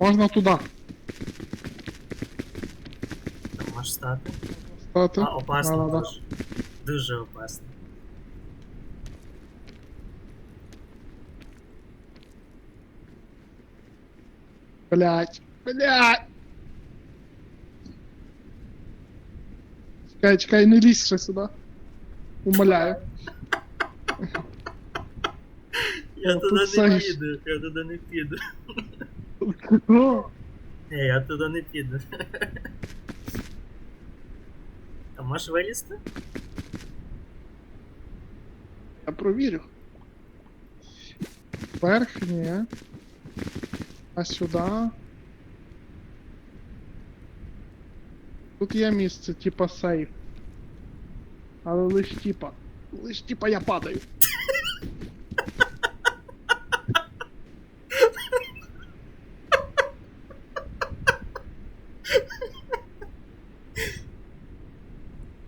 Можна туди Там можеш стати. стати. А, опасно Да-да-да. дуже. Дуже опасно. Блять, блять. Чекай, чекай, не лізь ще сюди. Умоляю. Я Ну, туди тут не знаєш. піду, я туди не піду. О, Ні, я туди не піду. А можеш вилізти? Я провірю. Вверх, ні. А сюди. Тут є місце, типа сейф. Але лиш типа. Лиш типа я падаю. Ha ha ha!